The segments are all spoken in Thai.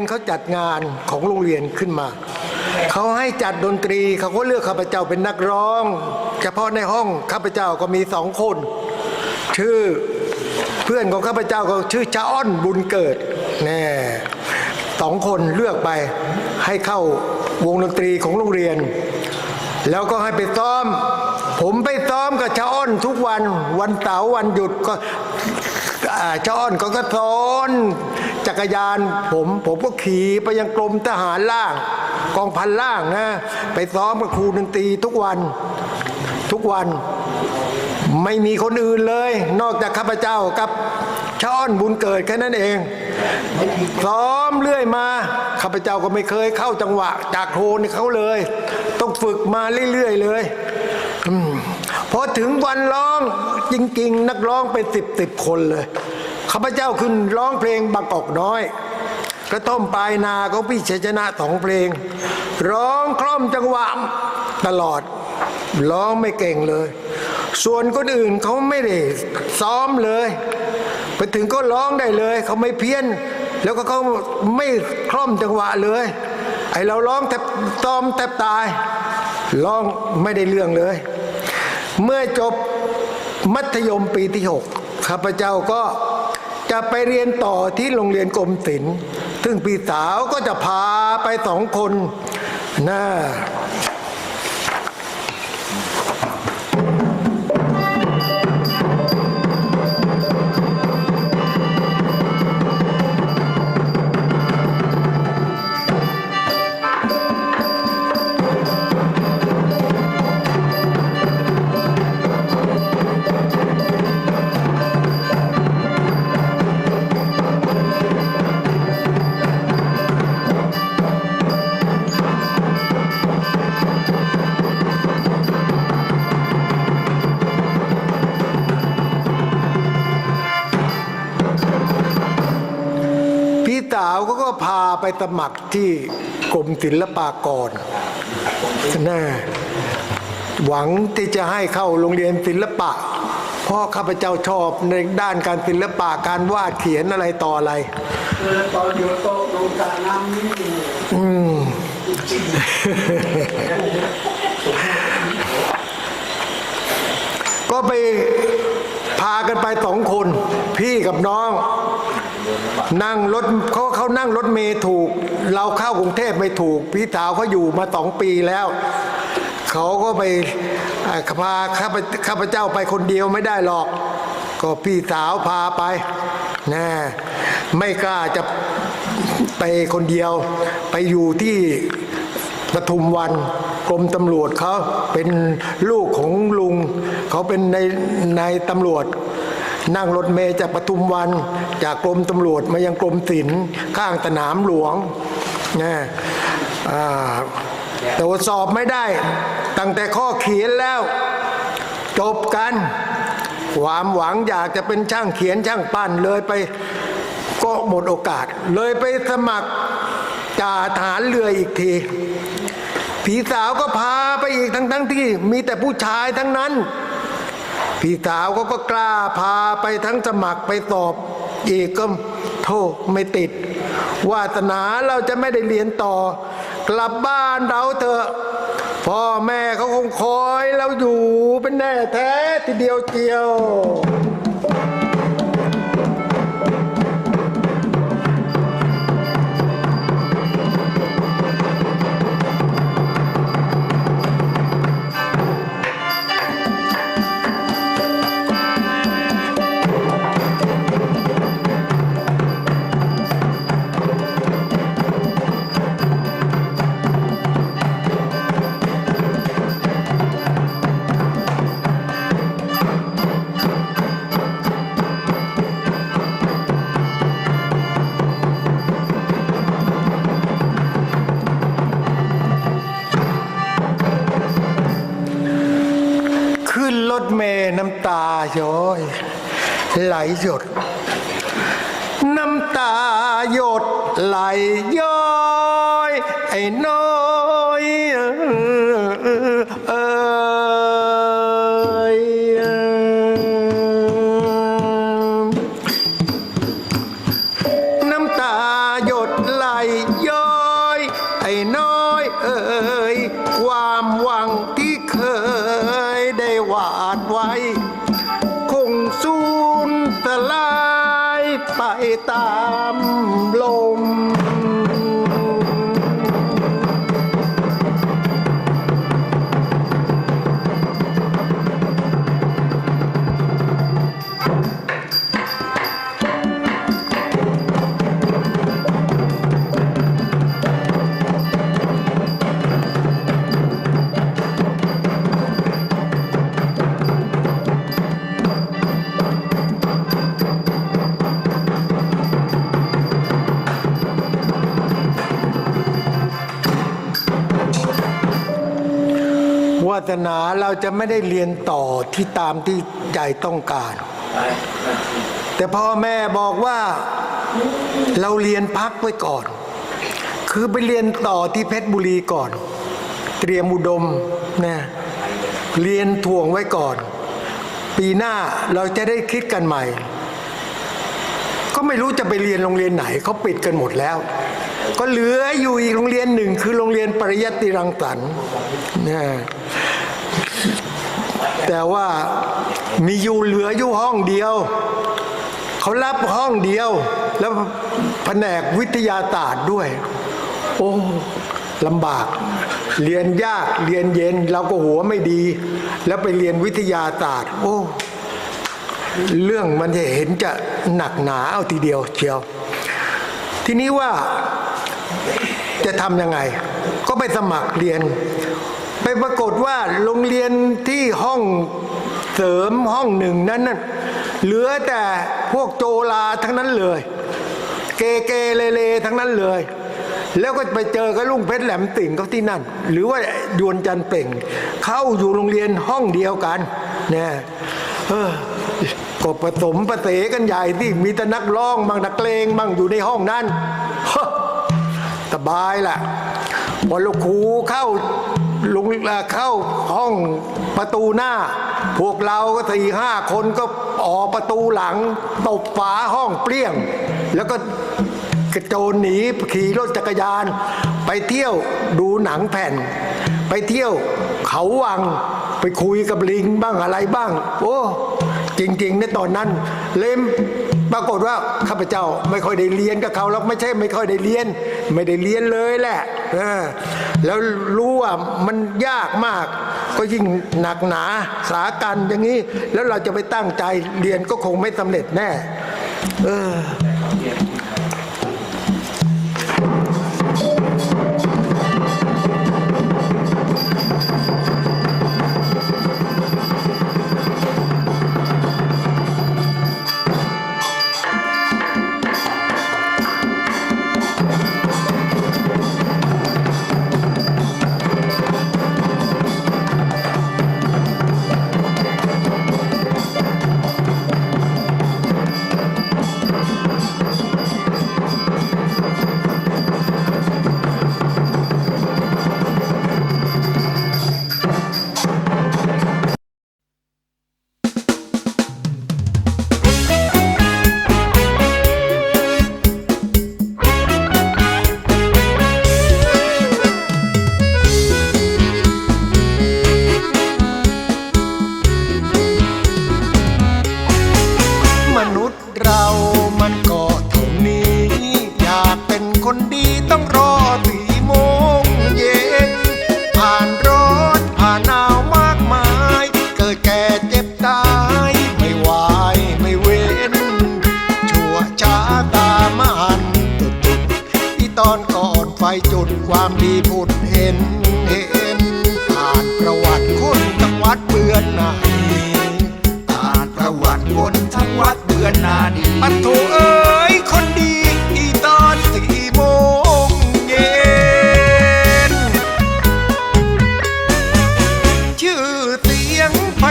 นเขาจัดงานของโรงเรียนขึ้นมา เขาให้จัดดนตรีเขาก็เลือกข้าพเจ้าเป็นนักร้อง เฉพาะในห้องข้าพเจ้าก็มีสองคน ชื่อเพื่อนของข้าพเจ้าก็ชื่อชาอ้อนบุญเกิดแน่สองคนเลือกไปให้เข้าวงดนตรีของโรงเรียน แล้วก็ให้ไปซ้อม ผมไปซ้อมกับชาอ้อนทุกวันวันเสาร์วันหยุดก็ชาอ้อนก็ก็สอน จักรยานผมผมก็ขี่ไปยังกรมทหารล่าง กองพันล่างนะไปซ้อมกับครูดนตรีทุกวันทุกวัน ไม่มีคนอื่นเลย นอกจากข้าพเจ้ากับช่อนบุญเกิดแค่นั้นเอง ซ้อมเรื่อยมาข้าพเจ้าก็ไม่เคยเข้าจังหวะ จากโครนเขาเลย ต้องฝึกมาเรื่อยๆเลยอพอถึงวันร้องจริง ๆ นักร้องเป็นสิบสิบคนเลย ข้าพเจ้าขึ้นร้องเพลงบางกอกน้อย กระต้มปลายนาของพี่ชัยชนะสองเพลง ร้องคล่อมจังหวะตลอด ร้องไม่เก่งเลย ส่วนคนอื่นเขาไม่ได้ซ้อมเลย ไปถึงก็ร้องได้เลย เขาไม่เพี้ยน แล้วก็เขาไม่คล่อมจังหวะเลย ไอเราร้องแทบซ้อมแทบตาย ร้องไม่ได้เรื่องเลย เมื่อจบมัธยมปีที่หกข้าพเจ้าก็ จะไปเรียนต่อที่โรงเรียนกรมศิลป์ซึ่งพี่สาวก็จะพาไปสองคนนะ สมัครที่กรมศิลปากรน่หวังที่จะให้เข้าโรงเรียนศิลปะ เพราะข้าพเจ้าชอบในด้านการศิลปะการวาดเขียนอะไรต่ออะไรตอนอยู่โต๊ะลงกาน้ำนี่ก็ไปพากันไปสองคน พี่กับน้อง นั่งรถเขาเขานั่งรถเมย์ถูก เราเข้ากรุงเทพไม่ถูก พี่สาวเขาอยู่มาสองปีแล้ว เขาก็ไปพาข้าพข้าพเจ้าไปคนเดียวไม่ได้หรอก ก็พี่สาวพาไปนะไม่กล้าจะไปคนเดียวไปอยู่ที่ปทุมวันกรมตำรวจเขาเป็นลูกของลุง เขาเป็นในในตำรวจ นั่งรถเมย์จากปทุมวัน จากกรมตำรวจมายังกรมศิลป์ข้างสนามหลวงนะอ่ตรวจสอบไม่ได้ ตั้งแต่ข้อเขียนแล้ว จบกันความหวังอยากจะเป็นช่างเขียนช่างปั้นเลยไปก็หมดโอกาส เลยไปสมัครจ่าทหารเรืออีกทีผีสาวก็พาไปอีกทั้งทั้งที่มีแต่ผู้ชายทั้งนั้น พี่สาวก็ก็กล้าพาไปทั้งสมัครไปสอบ อีกก็โทษไม่ติด วาสนาเราจะไม่ได้เรียนต่อ กลับบ้านเราเถอะพ่อแม่เขาคงคอยเราอยู่เป็นแน่แท้ทีเดียวเจียวำตาย้อยไหลห คงสูญสลายไปตามลม สนาเราจะไม่ได้เรียนต่อที่ตามที่ใจต้องการ แต่พ่อแม่บอกว่าเราเรียนพักไว้ก่อน คือไปเรียนต่อที่เพชรบุรีก่อน เตรียมอุดมนะเรียนถ่วงไว้ก่อน ปีหน้าเราจะได้คิดกันใหม่ ก็ไม่รู้จะไปเรียนโรงเรียนไหนเขาปิดกันหมดแล้ว ก็เหลืออยู่อีกโรงเรียนหนึ่งคือโรงเรียนปริยัติรังสรรค์นะ แต่ว่ามีอยู่เหลืออยู่ห้องเดียว เขารับห้องเดียว แล้วแผนกวิทยาศาสตร์ด้วย โอ้ลำบาก เรียนยากเรียนเย็นเราก็หัวไม่ดี แล้วไปเรียนวิทยาศาสตร์ โอ้เรื่องมันจะเห็นจะหนักหนาเอาทีเดียวเชียว ทีนี้ว่าจะทำยังไง ก็ไปสมัครเรียน ปปรากฏว่าโรงเรียนที่ห้องเสริมห้องหนึ่งนั้นน่ะเหลือแต่พวกโจลาทั้งนั้นเลย เกเกเลเลทั้งนั้นเลย แล้วก็ไปเจอกับลุงเพชรแหลมติ่งเขาที่นั่น หรือว่ายวนจันเป่ง เข้าอยู่โรงเรียนห้องเดียวกันเนี่ยเออก็ผสมประเสกันใหญ่ที่มีแต่นักร้องบางนักเลงบางอยู่ในห้องนั้นสบายแหละพอลูกครูเข้า ลุงเข้าห้องประตูหน้า พวกเราก็สี่ห้าคนก็ออกประตูหลัง ตบฝาห้องเปรี้ยง แล้วก็กระโจนหนีขี่รถจักรยาน ไปเที่ยวดูหนังแผ่น ไปเที่ยวเขาวังไปคุยกับลิงบ้างอะไรบ้าง โอ้จริงๆในตอนนั้น เล่มปรากฏว่าข้าพเจ้าไม่ค่อยได้เรียนกับเขาแล้วไม่ใช่ไม่ค่อยได้เรียน ไม่ได้เรียนเลยแหละ แล้วรู้ว่ามันยากมาก ก็ยิ่งหนักหนาสากันอย่างนี้ แล้วเราจะไปตั้งใจเรียนก็คงไม่สำเร็จแน่ เออ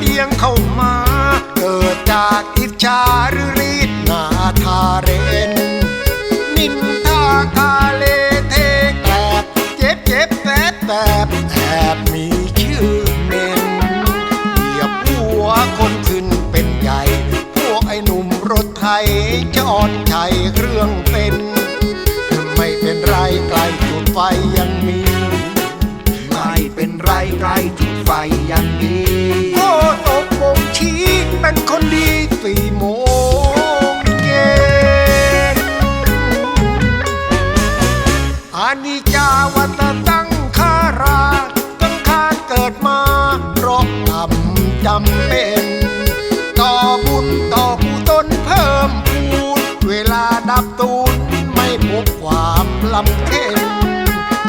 เดียงเข้ามา เกิดจากอิจฉาหรือรีดนาทาเรน นินทากาเลเทแกลบเจ็บเจ็บแสบแสบแอบมีชื่อเมนเหยียบหัวคนขึ้นเป็นใหญ่ พวกไอ้หนุ่มรถไทยจอดชัยเครื่องเป็น ไม่เป็นไรไกลจุดไฟยังมี ไม่เป็นไรไกลจุดไฟยังมี เป็นคนดีสี่โมงเย็นอานิจจาวัตตั้งคาราตั้งคาเกิดมาเพราะกรรมจำเป็น ต่อบุญต่อกุศลเพิ่มพูนเวลาดับตูนไม่พบความลำเค็น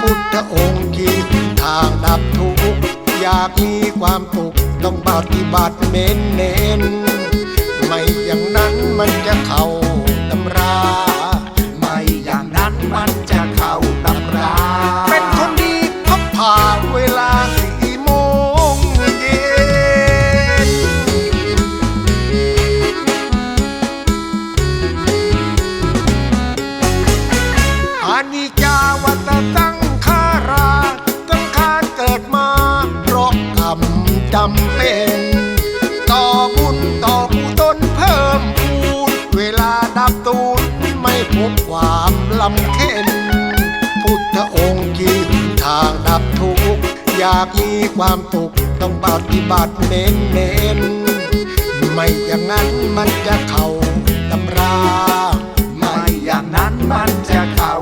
พุทธองค์ขีดทางดับทุกข์ อยากมีความสุขต้องปฏิบัติเน้นเน้นไม่อย่างนั้นมันจะเข้าตำรา ไม่อย่างนั้นมันจะเข้าตำรา เป็นคนดีพับผ่าเวลา ไม่พบความลำเค็นพุทธองค์ชี้หนทางดับทุกข์อยากมีความสุขต้องปฏิบัติเน้นเน้นไม่อย่างนั้นมันจะเข้าตำรา ไม่อย่างนั้นมันจะเข้า